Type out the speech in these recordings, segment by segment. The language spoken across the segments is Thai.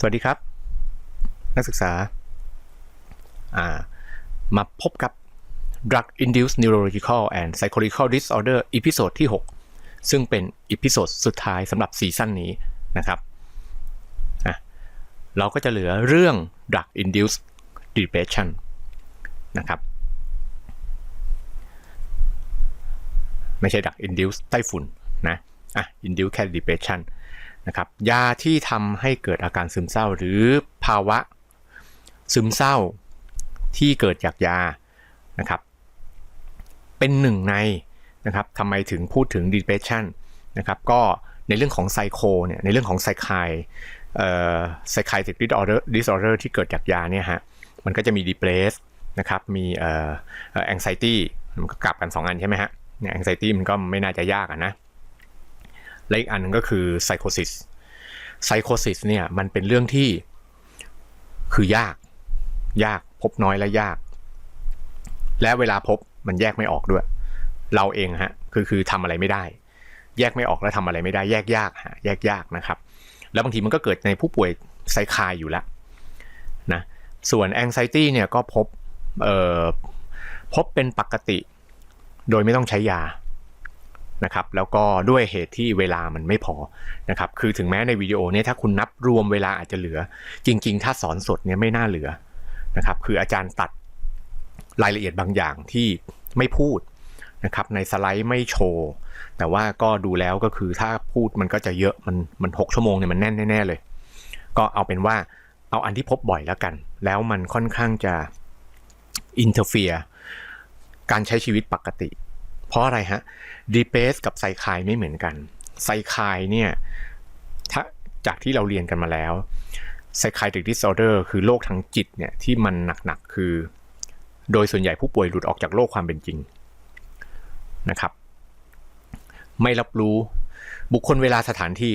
สวัสดีครับ นักศึกษาามาพบกับ Drug Induced Neurological and Psychological Disorder อีพิโซดที่ 6 ซึ่งเป็นอีพิโซดสุดท้ายสำหรับซีซั่นนี้นะครับเราก็จะเหลือเรื่อง Drug Induced Depression นะครับ ไม่ใช่ Drug Induced ไต้ฝุ่นนะอะ Induced แค่ Depression นะครับยาที่ทำให้เกิดอาการซึมเศร้า หรือภาวะซึมเศร้าที่เกิดจากยานะครับเป็นหนึ่งในนะครับทำไมถึงพูดถึง depression นะครับก็ในเรื่องของไซโคเนี่ยในเรื่องของไซคายเอ่อ psychiatric disorder disorder ที่เกิดจากยาเนี่ยฮะมันก็จะมี depress นะครับมีเอ่อ anxiety มันก็กลับกัน 2 อันใช่ไหมฮะเนี่ย anxiety มันก็ไม่น่าจะยากะนะ และอีกอันนึงก็คือไซโคซิสไซโคซิสเนี่ยมันเป็นเรื่องที่คือยาก ยากพบน้อยและยาก และเวลาพบมันแยกไม่ออกด้วย เราเองฮะคือคือทำอะไรไม่ได้ แยกไม่ออกแล้วทำอะไรไม่ได้ แยกยากฮะแยกยากนะครับ แล้วบางทีมันก็เกิดในผู้ป่วยไซคายอยู่แล้วนะส่วน anxiety เนี่ยก็พบเอ่อพบเป็นปกติ โดยไม่ต้องใช้ยา นะครับแล้วก็ด้วยเหตุที่เวลามันไม่พอนะครับคือถึงแม้ในวิดีโอนี้ถ้าคุณนับรวมเวลาอาจจะเหลือ จริง ๆ ถ้าสอนสดเนี่ยไม่น่าเหลือนะครับคืออาจารย์ตัดรายละเอียดบางอย่างที่ไม่พูดนะครับในสไลด์ไม่โชว์แต่ว่าก็ดูแล้วก็คือถ้าพูดมันก็จะเยอะมันมันหกชั่วโมงเนี่ยมันแน่นแน่ๆเลย ก็เอาเป็นว่าเอาอันที่พบบ่อยแล้วกัน แล้วมันค่อนข้างจะอินเทอร์เฟียการใช้ชีวิตปกติ เพราะอะไรฮะดีเ s สกับไซคายไม่เหมือนกันไซคายเนี่ยถ้าจากที่เราเรียนกันมาแล้วไซคายติ d ดิสออเดอร์คือโรคทางจิตเนี่ยที่มันหนักๆคือ โดยส่วนใหญ่ผู้ป่วยหลุดออกจากโลกความเป็นจริงนะครับ ไม่รับรู้บุคคลเวลาสถานที่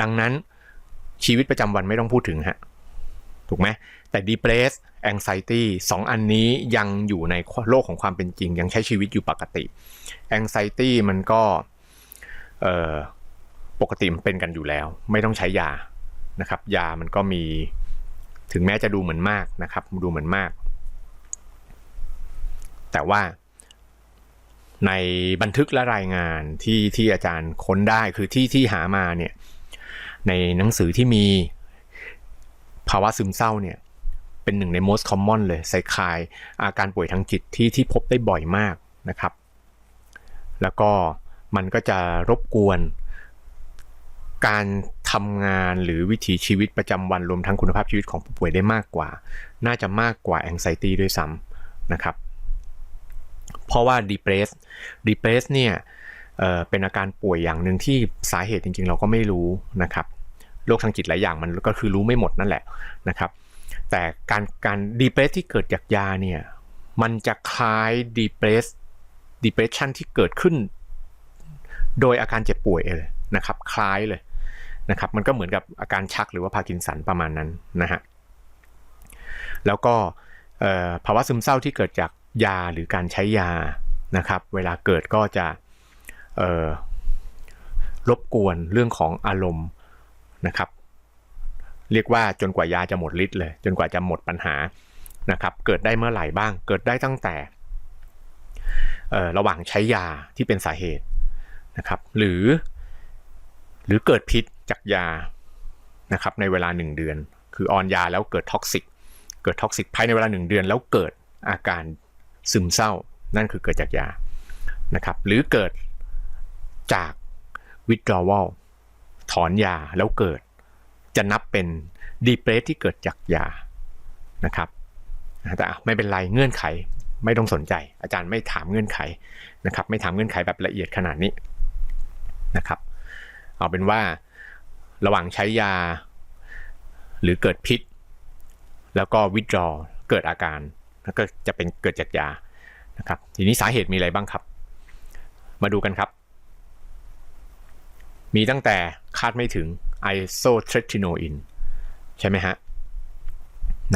ดังนั้นชีวิตประจำวันไม่ต้องพูดถึงฮะ ถูกไหมแต่ depress anxiety สองอันนี้ยังอยู่ในโลกของความเป็นจริง ยังใช้ชีวิตอยู่ปกติ anxiety มันก็ปกติมันเป็นกันอยู่แล้ว ไม่ต้องใช้ยานะครับ ยามันก็มีถึงแม้จะดูเหมือนมากนะครับ ดูเหมือนมาก แต่ว่าในบันทึกและรายงานที่ที่อาจารย์ค้นได้คือที่ที่หามาเนี่ยในหนังสือที่มี ภาวะซึมเศร้าเนี่ยเป็นหนึ่งใน most common เลยไซคายอาการป่วยทางจิตที่ที่พบได้บ่อยมากนะครับ แล้วก็มันก็จะรบกวนการทำงานหรือวิถีชีวิตประจำวันรวมทั้งคุณภาพชีวิตของผู้ป่วยได้มากกว่า น่าจะมากกว่า anxiety ด้วยซ้ำนะครับ เพราะว่า depress depress เนี่ยเเป็นอาการป่วยอย่างหนึ่งที่สาเหตุจริงๆ เราก็ไม่รู้นะครับ โรคทางจิตหลายอย่างมันก็คือรู้ไม่หมดนั่นแหละนะครับ แต่การการดีเพรสที่เกิดจากยาเนี่ยมันจะคล้ายดีเพรสดีเพรสชันที่เกิดขึ้น โดยอาการเจ็บป่วยเลยนะครับ คล้ายเลยนะครับ มันก็เหมือนกับอาการชักหรือว่าพาร์กินสันประมาณนั้นนะฮะแล้วก็ภาวะซึมเศร้าที่เกิดจากยาหรือการใช้ยานะครับ เวลาเกิดก็จะรบกวนเรื่องของอารมณ์ นะครับ เรียกว่าจนกว่ายาจะหมดฤทธิ์เลย จนกว่าจะหมดปัญหานะครับ เกิดได้เมื่อไหร่บ้าง เกิดได้ตั้งแต่ระหว่างใช้ยาที่เป็นสาเหตุนะครับ หรือ หรือเกิดพิษจากยานะครับ ในเวลา 1 เดือน คือออนยาแล้วเกิดท็อกซิกเกิดท็อกซิกภายในเวลา 1 เดือน แล้วเกิดอาการซึมเศร้า นั่นคือเกิดจากยานะครับ หรือเกิดจาก withdrawal ถอนยาแล้วเกิด จะนับเป็นดีเพรสที่เกิดจากยานะครับแต่ไม่เป็นไรเงื่อนไขไม่ต้องสนใจ อาจารย์ไม่ถามเงื่อนไขนะครับ ไม่ถามเงื่อนไขแบบละเอียดขนาดนี้นะครับ เอาเป็นว่าระหว่างใช้ยา หรือเกิดพิษ แล้วก็วิดรอเกิดอาการแล้วก็จะเป็นเกิดจากยานะครับ ทีนี้สาเหตุมีอะไรบ้างครับ มาดูกันครับ มีตั้งแต่คาดไม่ถึง isotretinoin ใช่ไหมฮะ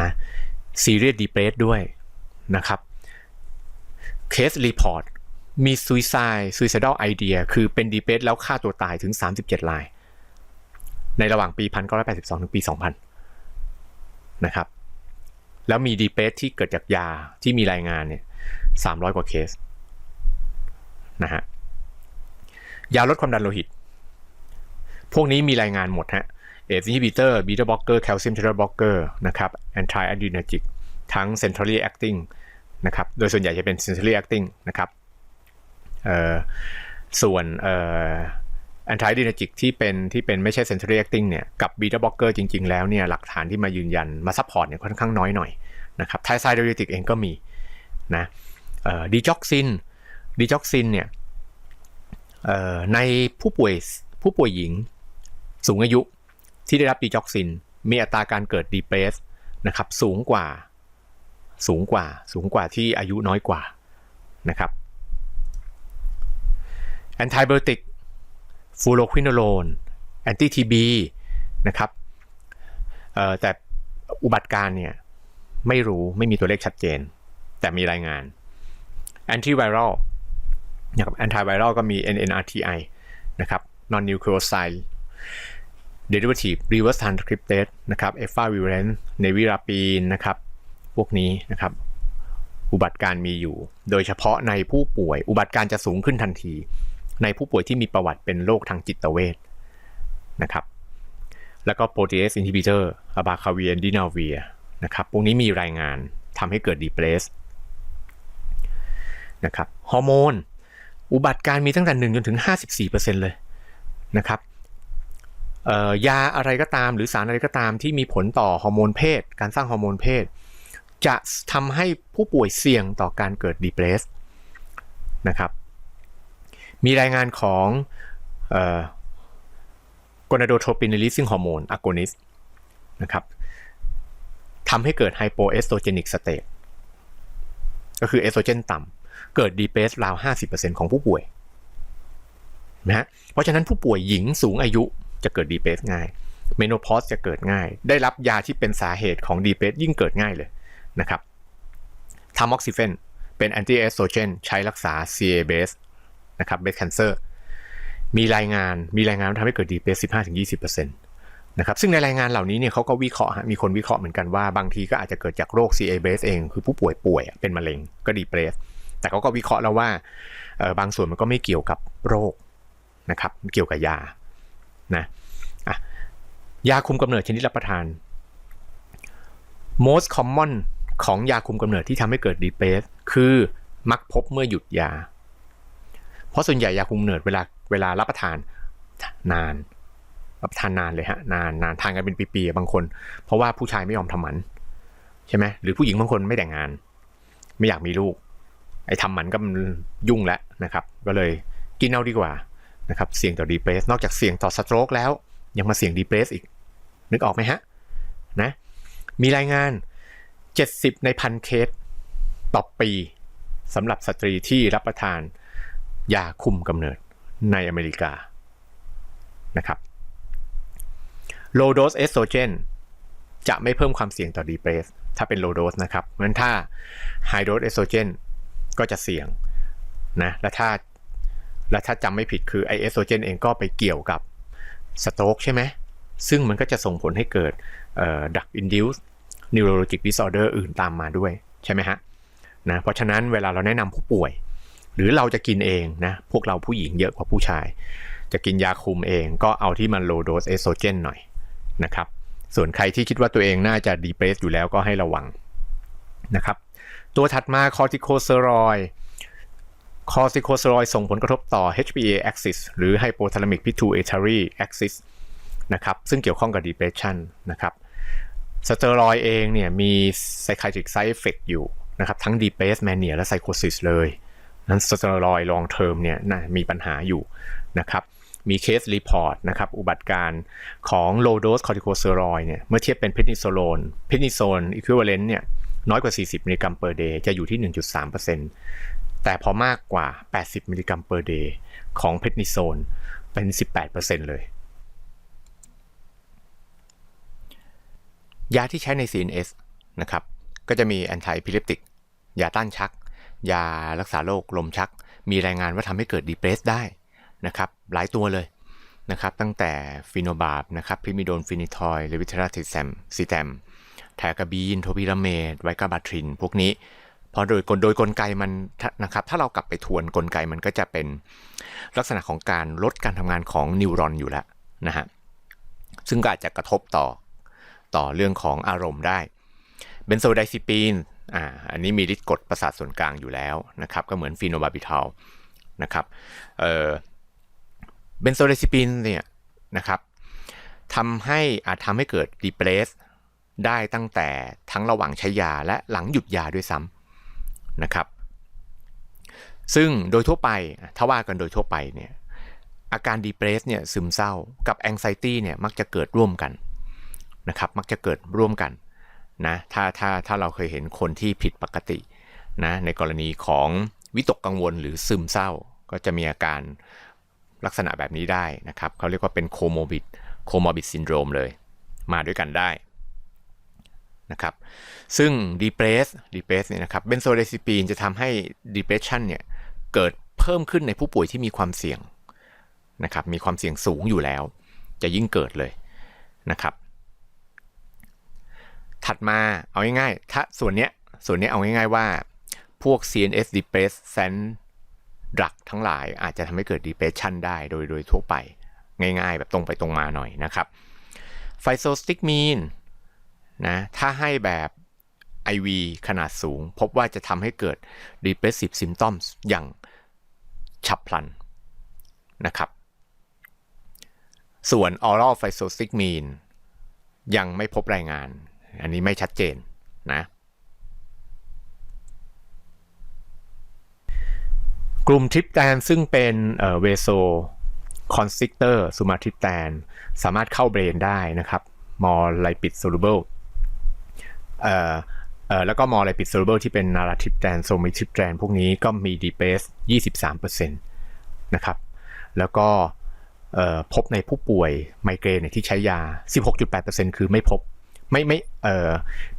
นะ serious depress ด้วยนะครับ case report มี suicide suicidal idea คือเป็น depress แล้วฆ่าตัวตายถึง 37 ราย ในระหว่างปี 1982 ถึงปี 2000 นะครับ แล้วมีดีเ e สที่เกิดจากยาที่มีรายงานเนี่ย 300 กว่าเคสนะฮะยาลดความดันโลหิต พวกนี้มีรายงานหมดฮะเอฟอินฮิบิเตอร์บีตาบล็อกเกอร์แคลเซียมช n น l บล็อกเกอร์นะครับแอนตี้อะดรีนาจิกทั้ง centrally acting นะครับโดยส่วนใหญ่จะเป็น centrally acting นะครับส่วนเอ่อ anti d r e n e r g i c ที่เป็นที่เป็นไม่ใช่ centrally acting เนี่ยกับ beta blocker จริง ๆ แล้วเนี่ยหลักฐานที่มายืนยันมาซัพพอร์ตเนี่ยค่อนข้างน้อยหน่อยนะครับไทไซด์ดิติกเองก็มีนะดีจ็อกซินดีจ็อกซินเนี่ยในผู้ป่วยผู้ป่วยหญิง สูงอายุที่ได้รับดีจ็อกซิน มีอัตราการเกิดดีเพรสนะครับสูงกว่าสูงกว่า สูงกว่าที่อายุน้อยกว่านะครับแอนติไบโอติกฟูโรควินโลนแอนตี้ทีบีนะครับแต่อุบัติการเนี่ยไม่รู้ไม่มีตัวเลขชัดเจน แต่มีรายงานแอนตี้ไวรัลนะครับแอนตี้ไวรัลก็มี NNRTI นะครับ non nucleoside derivative reverse transcriptase นะครับ efavirenz nevirapine นะครับพวกนี้นะครับ อุบัติการมีอยู่ โดยเฉพาะในผู้ป่วย อุบัติการจะสูงขึ้นทันที ในผู้ป่วยที่มีประวัติเป็นโรคทางจิตเวชนะครับ แล้วก็ protease inhibitor abacavir dinavir นะครับพวกนี้มีรายงานทำให้เกิด depress นะครับฮอร์โมน อุบัติการมีตั้งแต่ 1 จนถึง 54%เลยนะครับ ยาอะไรก็ตาม หรือสารอะไรก็ตามที่มีผลต่อฮอร์โมนเพศ การสร้างฮอร์โมนเพศ จะทำให้ผู้ป่วยเสี่ยงต่อการเกิดดีเพรสนะครับ มีรายงานของกอนาโดโทรปินิลิซิงฮอร์โมนอะโกนิสนะครับทำให้เกิดไฮโปเอสโตรเจนิกสเตตก็คือเอสโตรเจนต่ำเกิดดีเพรสราว 50%ของผู้ป่วยนะฮะเพราะฉะนั้นผู้ป่วยหญิงสูงอายุ จะเกิดดีเพสง่ายเมโนพอสจะเกิดง่าย ได้รับยาที่เป็นสาเหตุของดีเพสยิ่งเกิดง่ายเลยนะครับทามอกซิเฟนเป็นแอนตี้เอสโตรเจนใช้รักษา CA base นะครับเบสแคนเซอร์มีรายงานมีรายงานทำให้เกิดดีเพส15-20%นะครับซึ่งในรายงานเหล่านี้เนี่ยเขาก็วิเคราะห์มีคนวิเคราะห์เหมือนกันว่าบางทีก็อาจจะเกิดจากโรค CA base เอง คือผู้ป่วยป่วยเป็นมะเร็งก็ดีเพรสแต่เขาก็วิเคราะห์แล้วว่าบางส่วนมันก็ไม่เกี่ยวกับโรคนะครับเกี่ยวกับยา นะอะยาคุมกำเนิดชนิดรับประทาน most common ของยาคุมกำเนิดที่ทำให้เกิดดีเพสคือมักพบเมื่อหยุดยา เพราะส่วนใหญ่ยาคุมกำเนิดเวลาเวลารับประทานนาน รับประทานนานเลยฮะนานนานทานกันเป็นปีๆบางคน เพราะว่าผู้ชายไม่ยอมทำหมันใช่ไหมหรือผู้หญิงบางคนไม่แต่งงาน ไม่อยากมีลูก ไอ้ทำหมันก็มันยุ่งแล้วนะครับ ก็เลยกินเอาดีกว่า นะครับเสี่ยงต่อดีเพรสนอกจากเสี่ยงต่อสโตรกแล้ว ยังมาเสี่ยงดีเพรสอีก นึกออกไหมฮะนะมีรายงาน 70 ในพันเคสต่อปีสำหรับสตรีที่รับประทานยาคุมกำเนิดในอเมริกานะครับ low dose estrogen จะไม่เพิ่มความเสี่ยงต่อดีเพรสถ้าเป็น low dose นะครับเพราะฉะนั้นถ้า high dose estrogen ก็จะเสี่ยงนะและถ้า และถ้าจำไม่ผิดคือไอเอสโตรเจนเองก็ไปเกี่ยวกับสโตรกใช่ไหมซึ่งมันก็จะส่งผลให้เกิดดักอินดิวส์นิวโรโลจิกดิสออเดอร์อื่นตามมาด้วยใช่ไหมฮะนะเพราะฉะนั้นเวลาเราแนะนำผู้ป่วย หรือเราจะกินเองนะพวกเราผู้หญิงเยอะกว่าผู้ชาย จะกินยาคุมเองก็เอาที่มันโลโดสเอสโตรเจนหน่อยนะครับส่วนใครที่คิดว่าตัวเองน่าจะดีเพรสอยู่แล้วก็ให้ระวังนะครับตัวถัดมาคอร์ติโคสเตอรอย คอร์ติโคสเตอรอยส่งผลกระทบต่อ HPA axis หรือ hypothalamic pituitary axis นะครับซึ่งเกี่ยวข้องกับ depression นะครับสเตอรอยเองเนี่ยมี psychiatric side effect อยู่นะครับทั้ง depress mania และ psychosis เลยนั้นสเตอรอย long term เนี่ยนะมีปัญหาอยู่นะครับมีเคสรีพอร์ตนะครับอุบัติการของ low dose corticosteroid เนี่ยเมื่อเทียบเป็นเพนิโซโลนเพนิโซน equivalent เนี่ยน้อยกว่า 40 มิลลิกรัม per day จะอยู่ที่ 1.3% แต่พอมากกว่า 80 มิลลิกรัม per day ของเพทนิโซนเป็น 18%เลย ยาที่ใช้ใน CNS นะครับ ก็จะมีแอนตี้พิเลปติก ยาต้านชัก ยารักษาโรคลมชัก มีรายงานว่าทำให้เกิดดีเพรสได้นะครับ หลายตัวเลยนะครับ ตั้งแต่ฟิโนบาบนะครับ พิมิโดนฟินิทอยเลวิทราติแซมซีแตมแทกาบีน โทพิราเมดไวกาบาทริน พวกนี้ พราะโดยกลโดยกลไกมันนะครับ ถ้าเรากลับไปทวนกลไกมันก็จะเป็นลักษณะของการลดการทำงานของนิวรอนอยู่แล้วนะฮะซึ่งก็อาจจะกระทบต่อต่อเรื่องของอารมณ์ได้เบนโซไดซิปีนอ่าอันนี้มีฤทธิ์กดประสาทส่วนกลางอยู่แล้วนะครับ ก็เหมือนฟีโนบาบิทาลนะครับเออเบนโซไดซิปีนเนี่ยนะครับทำให้อาจทำให้เกิดดีเพรสได้ตั้งแต่ทั้งระหว่างใช้ยาและหลังหยุดยาด้วยซ้ำ นะครับ ซึ่งโดยทั่วไปถ้าว่ากันโดยทั่วไปเนี่ยอาการดีเพรสเนี่ยซึมเศร้ากับแองไซตี้เนี่ยมักจะเกิดร่วมกันนะครับมักจะเกิดร่วมกันนะถ้าถ้าถ้าเราเคยเห็นคนที่ผิดปกตินะในกรณีของวิตกกังวลหรือซึมเศร้า ก็จะมีอาการลักษณะแบบนี้ได้นะครับเขาเรียกว่าเป็นโคโมบิดโคโมบิดซินโดรมเลย มาด้วยกันได้ นะครับซึ่ง depress depress เนี่ยนะครับเบนโซเดซิปีนจะทำให้ depression เนี่ยเกิดเพิ่มขึ้นในผู้ป่วยที่มีความเสี่ยงนะครับมีความเสี่ยงสูงอยู่แล้ว จะยิ่งเกิดเลยนะครับถัดมาเอาง่ายๆถ้าส่วนเนี้ยส่วนเนี้ยเอาง่ายๆว่าพวก CNS depressant drug ทั้งหลายอาจจะทำให้เกิด depression ได้โดยโดยทั่วไปง่ายๆ แบบตรงไปตรงมาหน่อยนะครับไฟโซสติกมีน นะถ้าให้แบบ IV ขนาดสูง พบว่าจะทำให้เกิด depressive symptoms อย่างฉับพลันนะครับ ส่วน oral p h y s o s t i c m e n ยังไม่พบรายงาน อันนี้ไม่ชัดเจนนะกลุ่มทริปแตนซึ่งเป็นเวโซคอนซิกเตอร์ซูมาทริปแตนสามารถเข้าเบรนได้นะครับมอลไลปิดโซลูเบิล เอ่อเอ่อแล้วก็มอลไลปิดโซลูเบิลที่เป็นนาราทิปแตนโซมิทิปแตนพวกนี้ก็มีดีเบส23%นะครับ แล้วก็พบในผู้ป่วยไมเกรนที่ใช้ยา 16.8%คือไม่พบไม่ไม่เอ่อ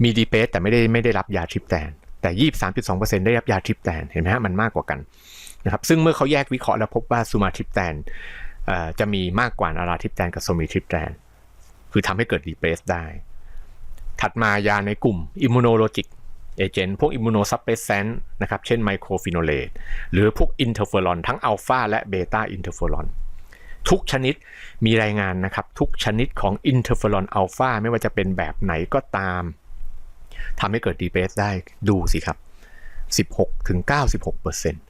มีดีเบสแต่ไม่ได้ไม่ได้รับยาทริปแตนแต่ 23.2%ได้รับยาทริปแตนเห็นไหมฮะมันมากกว่ากันนะครับซึ่งเมื่อเขาแยกวิเคราะห์แล้วพบว่าซูมาทริปแตนจะมีมากกว่านาราทริปแตนกับโซมีทริปแตนคือทำให้เกิดดีเบสได้ ถัดมายาในกลุ่มอิมมูโนโลจิกเอเจนต์พวกอิมมูโนซับเปแซนต์นะครับ เช่นไมโครฟิโนเลตหรือพวกอินเทอร์เฟอรอนทั้งอัลฟาและเบต้าอินเทอร์เฟอรอนทุกชนิดมีรายงานนะครับ ทุกชนิดของอินเทอร์เฟอรอนอัลฟาไม่ว่าจะเป็นแบบไหนก็ตามทำให้เกิดดีเบสได้ดูสิครับ 16ถึง96เปอร์เซ็นต์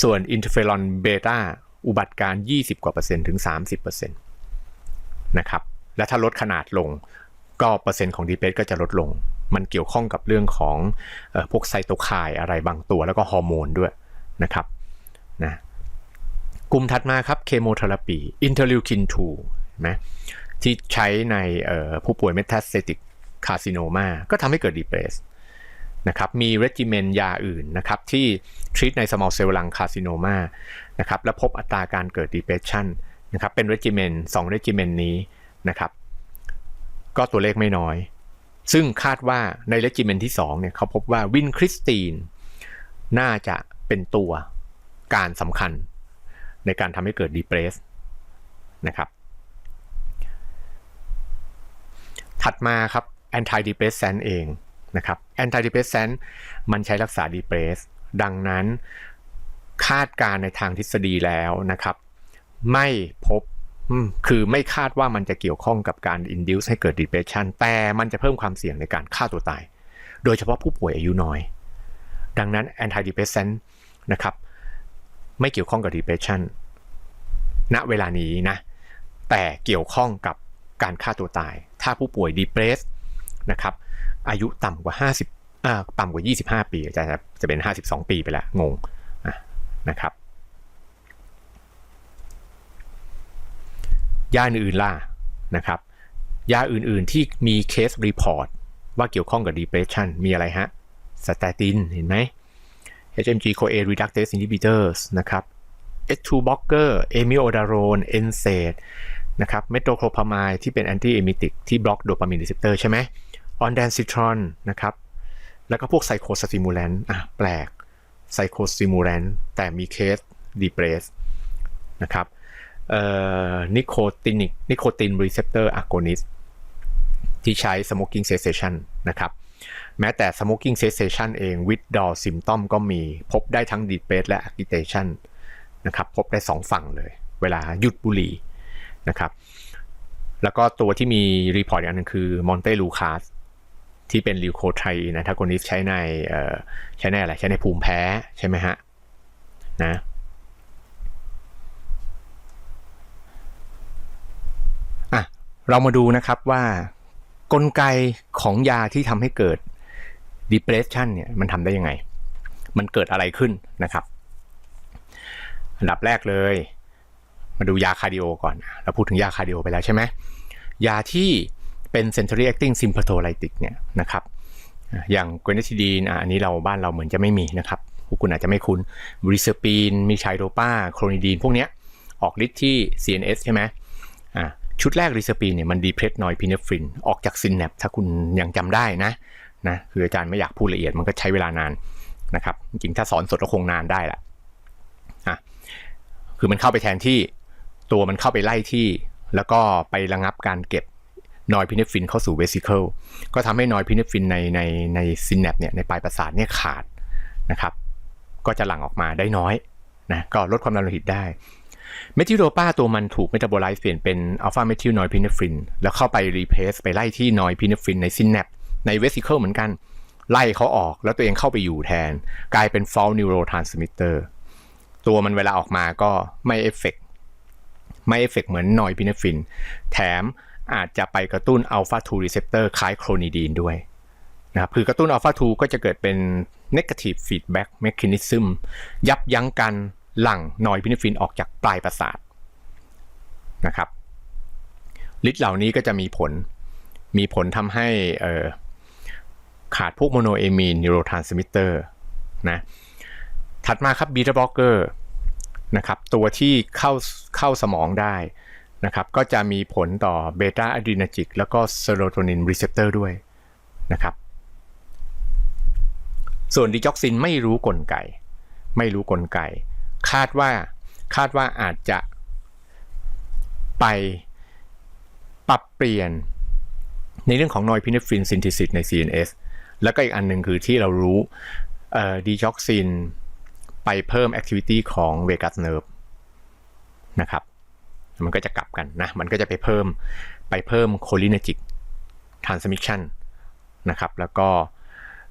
ส่วนอินเทอร์เฟอรอนเบต้าอุบัติการ 20 กว่าเปอร์เซ็นต์ถึง 30เปอร์เซ็นต์นะครับและถ้าลดขนาดลง ก็เปอร์เซ็นต์ของดีเบสก็จะลดลง มันเกี่ยวข้องกับเรื่องของออพวกไซโตไคน์อะไรบางตัวแล้วก็ฮอร์โมนด้วยนะครับนะกลุ่มถัดมาครับเคมีเทอราปีอินเทอร์ลิวคิน2นะที่ใช้ในผู้ป่วยเมตาสเตติกคาซิโนมาก็ทำให้เกิดดีเพรสนะครับมีเรจิเมนยาอื่นนะครับที่ทรีตในสมอลเซลล์ลังคาซิโนมานะครับและพบอัตราการเกิดดีเพรสชันนะครับเป็นเรจิเมน2เรจิเมนนี้นะครับ ก็ตัวเลขไม่น้อย ซึ่งคาดว่าในเรจิเมนที่2เนี่ยเขาพบว่าวินคริสตีน น่าจะเป็นตัวการสำคัญ ในการทำให้เกิดดีเพรสนะครับถัดมาครับ anti depressant เองนะครับ anti depressant มันใช้รักษาดีเพรสดังนั้นคาดการในทางทฤษฎีแล้วนะครับ ไม่พบ คือไม่คาดว่ามันจะเกี่ยวข้องกับการ induce ให้เกิด depression แต่มันจะเพิ่มความเสี่ยงในการฆ่าตัวตาย โดยเฉพาะผู้ป่วยอายุน้อย ดังนั้น anti depressant นะครับ ไม่เกี่ยวข้องกับ depression ณเวลานี้นะ แต่เกี่ยวข้องกับการฆ่าตัวตาย ถ้าผู้ป่วย depressed นะครับ อายุต่ำกว่า 50อ่าต่ำกว่า 25 ปีจะจะเป็น 52 ปีไปแล้วงงนะครับ ยาอื่นๆล่ะนะครับยาอื่นๆที่มีเคสรีพอร์ตว่าเกี่ยวข้องกับ depression มีอะไรฮะสเตตินเห็นไหม HMG CoA reductase inhibitors นะครับ H2 blocker amiodarone NSAID นะครับ metoclopramide ที่เป็น anti emetic ที่บล็อกโดปามีนรีเซปเตอร์ใช่ไหม ondansetron นะครับ แล้วก็พวกไซโคสติมูแลนอะแปลกไซโคสติมูแลนแต่มีเคสดีเพรสนะครับ นิโคตินิกนิโคตินรีเซปเตอร์อะโกนิสที่ใช้ smoking cessation นะครับ แม้แต่ smoking cessation เอง withdrawal symptom ก็มีพบได้ทั้ง depress และ agitation นะครับ พบได้สองฝั่งเลย เวลาหยุดบุหรี่นะครับ แล้วก็ตัวที่มีรีพอร์ตอันนึงคือมอนเตลูคาสที่เป็นลิวโคไทนะทากอนิสใช้ในใช้ในอะไร ใช้ในภูมิแพ้ใช่ไหมฮะนะอะ เรามาดูนะครับว่ากลไกของยาที่ทำให้เกิด depression เนี่ยมันทำได้ยังไง มันเกิดอะไรขึ้นนะครับ อันดับแรกเลย มาดูยาคาร์ดิโอก่อน เราพูดถึงยาคาร์ดิโอไปแล้วใช่ไหมยาที่เป็น centrally acting sympatholytic เนี่ยนะครับ อย่างกวนเนทิดีนอันนี้เราบ้านเราเหมือนจะไม่มีนะครับพวกคุณอาจจะไม่คุ้นบริเซปีน มีไชโดปาโครนิดีน พวกเนี้ยออกฤทธิ์ที่ CNS ใช่ไหม ชุดแรกริเซปีเนี่ยมันดีเพรสนอยพินเนฟรินออกจากซินแนปถ้าคุณยังจำได้นะนะคืออาจารย์ไม่อยากพูดละเอียดมันก็ใช้เวลานานนะครับจริงถ้าสอนสดก็คงนานได้แหละอะคือมันเข้าไปแทนที่ตัวมันเข้าไปไล่ที่ แล้วก็ไประงับการเก็บนอยพิเนฟินเข้าสู่เวสิเคิลก็ทำให้นอยพิเนฟินในในในซินแนปเนี่ยในปลายประสาทเนี่ยขาดนะครับ ก็จะหลั่งออกมาได้น้อยนะก็ลดความดันโลหิตได้ เมทิลโดปาตัวมันถูกเมตาบอไลซ์เปลี่ยนเป็นอัลฟาเมทิลนอยพิเนฟรินแล้วเข้าไปรีเพสไปไล่ที่นอยพิเนฟรินในซินแนปในเวสิเคิลเหมือนกัน ไล่เขาออกแล้วตัวเองเข้าไปอยู่แทน กลายเป็นฟอลนิวโรทรานสมิเตอร์ตัวมันเวลาออกมาก็ไม่เอฟเฟกไม่เอฟเฟกเหมือนนอยพิเนฟริน แถมอาจจะไปกระตุ้นอัลฟา2รีเซปเตอร์คล้ายโครนิดีนด้วยนะครับคือกระตุ้นอัลฟา2ก็จะเกิดเป็น negative feedback mechanism ยับยั้งการ หลั่งนอยพิเนฟรินออกจากปลายประสาทนะครับฤทธิ์เหล่านี้ก็จะมีผล มีผลทำให้ขาดพวกโมโนเอมีนนิโรทรานสมิเตอร์นะ ถัดมาครับบีทาบล็อกเกอร์นะครับตัวที่เข้าเข้าสมองได้นะครับก็จะมีผลต่อเบต้าอะดรีนาจิกแล้วก็เซโรโทนินรีเซปเตอร์ด้วยนะครับ ส่วนดิจ็อกซินไม่รู้กลไก ไม่รู้กลไก คาดว่าคาดว่าอาจจะไปปรับเปลี่ยนในเรื่องของนอยพิเนฟรินซินทิซิสใน CNS แล้วก็อีกอันหนึ่งคือที่เรารู้ดีจ็อกซินไปเพิ่มแอคทิวิตี้ของเวกัสเนิร์ฟนะครับ มันก็จะกลับกันนะ มันก็จะไปเพิ่มไปเพิ่มโคลินจิกทรานสมิชันนะครับ แล้วก็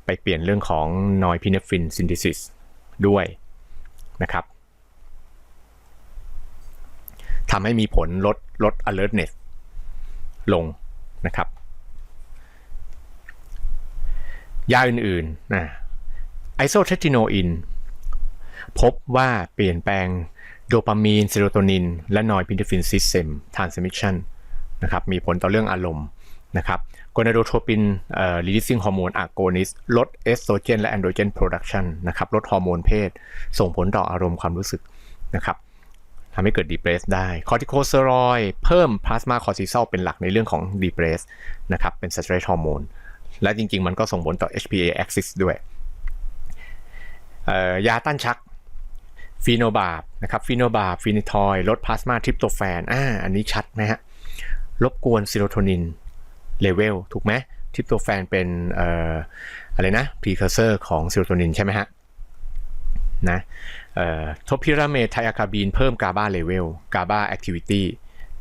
ไปเปลี่ยนเรื่องของนอยพิเนฟรินซินทิซิสด้วยนะครับ ทำให้มีผลลดลด alertness ลงนะครับ ยาอื่นๆนะไอโซเทติโนอินพบว่าเปลี่ยนแปลงโดปามีนเซโรโทนิน และนอยพินเดฟินซิสเซมทรานสมิชันนะครับมีผลต่อเรื่องอารมณ์นะครับโกนาโดโทปินเอ่อลิลิซิงฮอร์โมนอะโกนิสลดเอสโตรเจนและแอนโดรเจนโปรดักชันนะครับลดฮอร์โมนเพศ ส่งผลต่ออารมณ์ความรู้สึกนะครับ ทำให้เกิดดีเพรสได้คอร์ติโคสเตอรอยเพิ่มพลาสมาคอร์ติซอลเป็นหลักในเรื่องของดีเพรสนะครับเป็นสเตรสฮอร์โมนและจริง ๆ มันก็ส่งผลต่อ HPA axis ด้วยยาต้านชักฟีโนบาบนะครับฟีโนบาบฟีนิทอยลดพลาสมาทริปโตแฟนอ่าอันนี้ชัดไหมฮะรบกวนซีโรโทนินเลเวลถูกไหมทริปโตแฟนเป็นอออะไรนะพรีเคอร์เซอร์ของซีโรโทนินใช่ไหมฮะ นะทบพิราเมทไทอะคาบีนเพิ่มกาบาเลเวลกาบาแอคทิวิตี้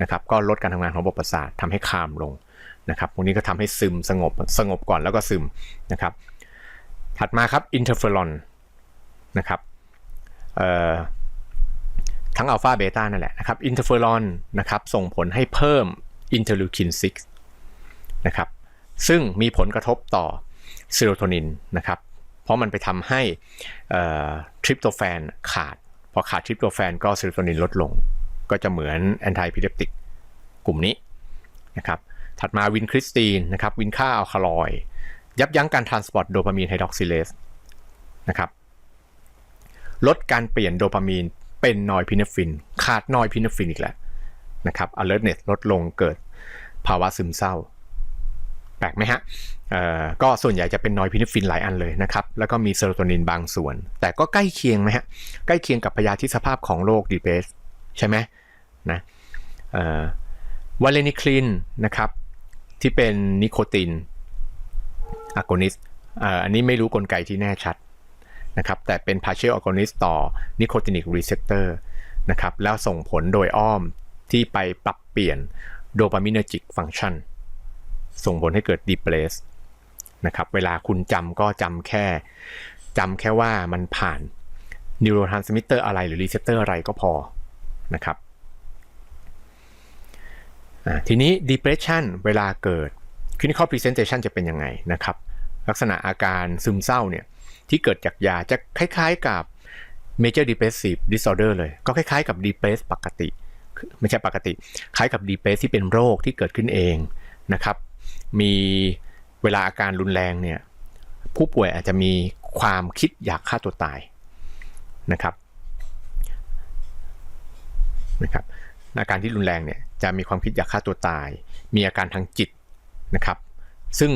นะครับก็ลดการทำงานของระบบประสาททำให้คามลงนะครับพวกนี้ก็ทำให้ซึมสงบสงบก่อนแล้วก็ซึมนะครับถัดมาครับอินเทอร์เฟอรอนนะครับทั้งอัลฟาเบต้านั่นแหละนะครับอินเทอร์เฟอรอนนะครับส่งผลให้เพิ่มอินเทอร์ลูคิน6นะครับซึ่งมีผลกระทบต่อเซโรโทนินนะครับ เพราะมันไปทำให้ทริปโตแฟนขาด พอขาดทริปโตแฟนก็เซโรโทนินลดลง ก็จะเหมือนแอนตี้พิเลปติกกลุ่มนี้นะครับถัดมาวินคริสตีนนะครับวินค่าอัลคาลอย ยับยั้งการทรานสปอร์ตโดปามีนไฮดรอกซิเลสนะครับลดการเปลี่ยนโดปามีนเป็นนอยพินฟิน ขาดนอยพินฟินอีกแล้วนะครับ alertness ลดลงเกิดภาวะซึมเศร้า แปลกไหมฮะก็ส่วนใหญ่จะเป็นนอยพินิฟินหลายอันเลยนะครับ แล้วก็มีเซโรโทนินบางส่วน แต่ก็ใกล้เคียงไหมฮะ ใกล้เคียงกับพยาธิสภาพของโรคดีเพสใช่ไหมนะวาเลนิคลินนะครับ ที่เป็นนิโคตินอะโกนิสอันนี้ไม่รู้กลไกที่แน่ชัดนะครับแต่เป็น partial agonist ต่อ nicotinic receptor นะครับแล้วส่งผลโดยอ้อมที่ไปปรับเปลี่ยนโด ส่งผลให้เกิด depress นะครับเวลาคุณจำก็จำแค่จำแค่ว่ามันผ่าน neurotransmitter อะไรหรือ receptor อะไรก็พอนะครับทีนี้ depression เวลาเกิด clinical presentation จะเป็นยังไงนะครับ ลักษณะอาการซึมเศร้าเนี่ยที่เกิดจากยาจะคล้ายๆกับ major depressive disorder เลย ก็คล้ายๆกับ depress ปกติ ไม่ใช่ปกติ คล้ายกับ depress ที่เป็นโรคที่เกิดขึ้นเองนะครับ มีเวลาอาการรุนแรงเนี่ยผู้ป่วยอาจจะมีความคิดอยากฆ่าตัวตายนะครับนะครับอาการที่รุนแรงเนี่ยจะมีความคิดอยากฆ่าตัวตาย มีอาการทางจิตนะครับซึ่ง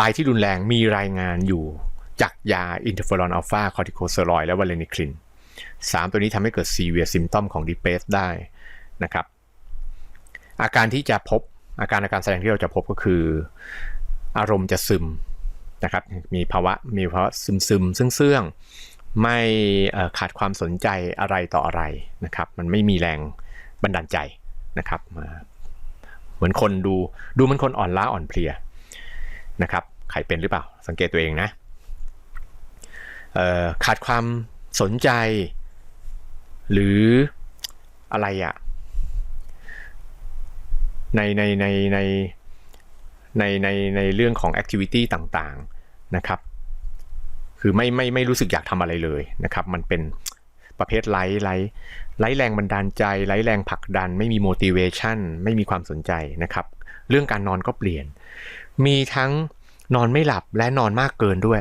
รายที่รุนแรงมีรายงานอยู่จากยาอินเทอร์เฟอรอนอัลฟาคอร์ติโคสเตอรอยและวาเลนิคลินสามตัวนี้ทำให้เกิดซีเวียซิมตอมของดีเพสได้นะครับอาการที่จะพบ อาการอาการแสดงที่เราจะพบก็คือ อารมณ์จะซึมนะครับ มีภาวะมีภาวะซึมซึมซึ่งเสื่องไม่ขาดความสนใจอะไรต่ออะไรนะครับ มันไม่มีแรงบันดาลใจนะครับ เหมือนคนดูดูมันคนอ่อนล้าอ่อนเพลียนะครับใครเป็นหรือเปล่า สังเกตตัวเองนะขาดความสนใจ หรืออะไรอะ ในในในในในในในเรื่องของแอคทิวิตี้ต่างๆนะครับ คือไม่ไม่ไม่รู้สึกอยากทำอะไรเลยนะครับ มันเป็นประเภทไร้ไร้ไร้แรงบันดาลใจไร้แรงผลักดัน ไม่มี motivation ไม่มีความสนใจนะครับ เรื่องการนอนก็เปลี่ยน มีทั้งนอนไม่หลับและนอนมากเกินด้วย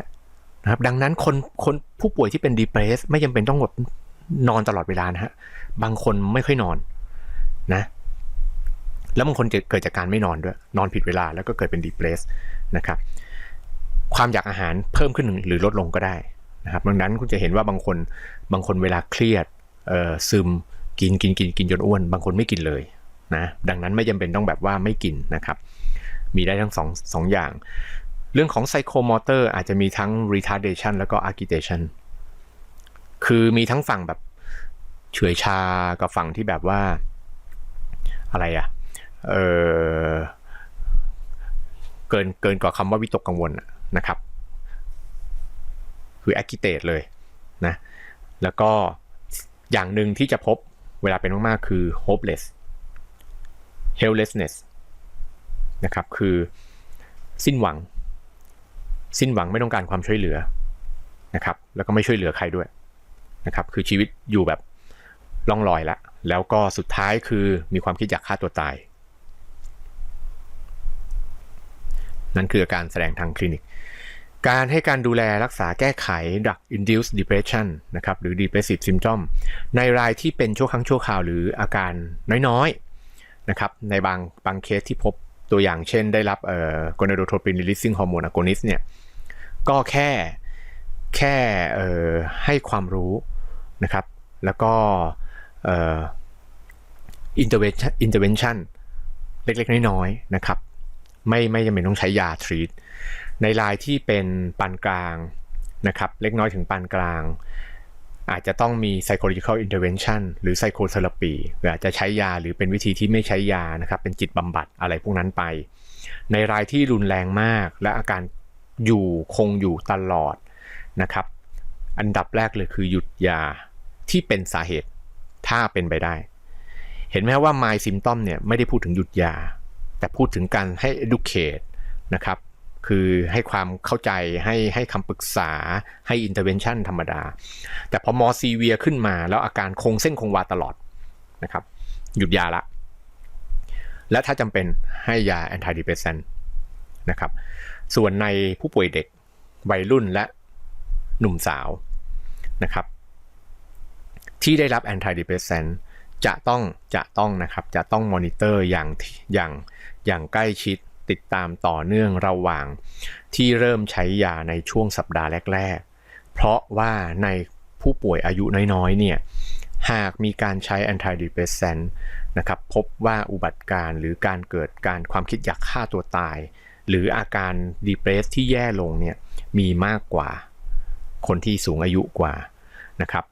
นะครับ ดังนั้นคนคนผู้ป่วยที่เป็นดีเพรสไม่จำเป็นต้องแบบนอนตลอดเวลานะฮะ บางคนไม่ค่อยนอนนะ แล้วบางคนเกิดจากการไม่นอนด้วย นอนผิดเวลาแล้วก็เกิดเป็นดีเพรสนะครับ ความอยากอาหารเพิ่มขึ้นหรือลดลงก็ได้นะครับดังนั้นคุณจะเห็นว่าบางคนบางคนเวลาเครียดเอ่อซึมกินกินกินกินจนอ้วน บางคนไม่กินเลยนะดังนั้นไม่จำเป็นต้องแบบว่าไม่กินนะครับมีได้ทั้งสองสองอย่าง เรื่องของ psychomotor อาจจะมีทั้ง retardation แล้วก็ agitation คือมีทั้งฝั่งแบบเฉื่อยชากับฝั่งที่แบบว่าอะไรอะ เออเกินเกินกว่าคำว่าวิตกกังวลนะครับ คือ agitate เลยนะแล้วก็อย่างหนึ่งที่จะพบเวลาเป็นมากๆคือ hopeless helplessness นะครับคือสิ้นหวัง สิ้นหวังไม่ต้องการความช่วยเหลือนะครับ แล้วก็ไม่ช่วยเหลือใครด้วยนะครับ คือชีวิตอยู่แบบล่องลอยละแล้วก็สุดท้ายคือมีความคิดอยากฆ่าตัวตาย นั่นคืออาการแสดงทางคลินิก การให้การดูแลรักษาแก้ไข drug induced depression นะครับหรือ depressive symptom ในรายที่เป็นชั่วครั้งชั่วคราวหรืออาการน้อยๆนะครับในบางบางเคสที่พบตัวอย่างเช่นได้รับเอ่อ gonadotropin releasing hormone agonist เนี่ยก็แค่แค่ให้ความรู้นะครับ แล้วก็ intervention intervention เล็กๆ น้อยๆนะครับ ไม่ไม่จำเป็นต้องใช้ยาทรีตในรายที่เป็นปานกลางนะครับเล็กน้อยถึงปานกลาง อาจจะต้องมี psychological intervention หรือ psychotherapy หรืออาจจะใช้ยาหรือเป็นวิธีที่ไม่ใช้ยานะครับเป็นจิตบำบัดอะไรพวกนั้นไป ในรายที่รุนแรงมากและอาการอยู่คงอยู่ตลอดนะครับอันดับแรกเลยคือหยุดยาที่เป็นสาเหตุถ้าเป็นไปได้ เห็นไหมว่า my symptom เนี่ยไม่ได้พูดถึงหยุดยา แต่พูดถึงการให้ educate นะครับคือให้ความเข้าใจให้ให้คำปรึกษาให้ intervention ธรรมดา แต่พอมอซีเวียขึ้นมา แล้วอาการคงเส้นคงวาตลอดนะครับหยุดยาละ และถ้าจำเป็นให้ยา antidepressant นะครับส่วนในผู้ป่วยเด็กวัยรุ่นและหนุ่มสาวนะครับที่ได้รับแจะต้องจะต้องนะครับจะต้องมอนิเตอร์อย่างอย่างอย่างใกล้ชิดติดตามต่อเนื่องระหว่าง ที่เริ่มใช้ยาในช่วงสัปดาห์แรก ๆ เพราะว่าในผู้ป่วยอายุน้อยๆเนี่ยหากมีการใช้ antidepressant นะครับพบว่าอุบัติการ์หรือการเกิดการความคิดอยากฆ่าตัวตาย หรืออาการ depress ที่แย่ลงเนี่ยมีมากกว่าคนที่สูงอายุกว่านะครับ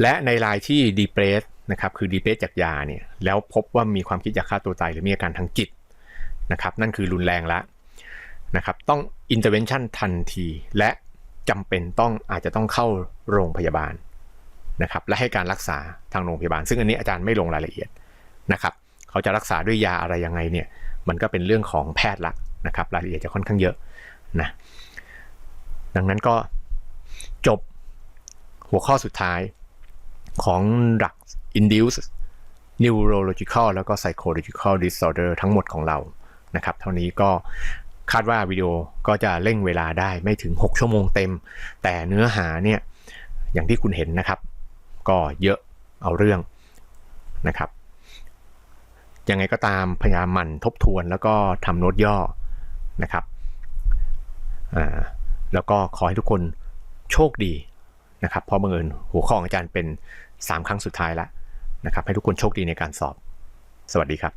และในรายที่ depress นะครับคือ depress จากยาเนี่ยแล้วพบว่ามีความคิดอยากฆ่าตัวตายหรือมีอาการทางจิตนะครับนั่นคือรุนแรงแล้วนะครับต้อง intervention ทันทีและจำเป็นต้องอาจจะต้องเข้าโรงพยาบาลนะครับและให้การรักษาทางโรงพยาบาล ซึ่งอันนี้อาจารย์ไม่ลงรายละเอียดนะครับเขาจะรักษาด้วยยาอะไรยังไงเนี่ยมันก็เป็นเรื่องของแพทย์ละนะครับรายละเอียดจะค่อนข้างเยอะนะดังนั้นก็จบหัวข้อสุดท้าย ของหลัก induce neurological แล้วก็ psychological disorder ทั้งหมดของเรานะครับ เท่านี้ก็คาดว่าวิดีโอก็จะเร่งเวลาได้ไม่ถึง 6 ชั่วโมงเต็ม แต่เนื้อหาเนี่ยอย่างที่คุณเห็นนะครับ ก็เยอะเอาเรื่องนะครับ ยังไงก็ตามพยายามหมั่นทบทวนแล้วก็ทำโน้ตย่อนะครับ แล้วก็ขอให้ทุกคนโชคดี นะครับเพราะบังเอิญหัวข้อของอาจารย์เป็น 3 ครั้งสุดท้ายแล้วนะครับให้ทุกคนโชคดีในการสอบ สวัสดีครับ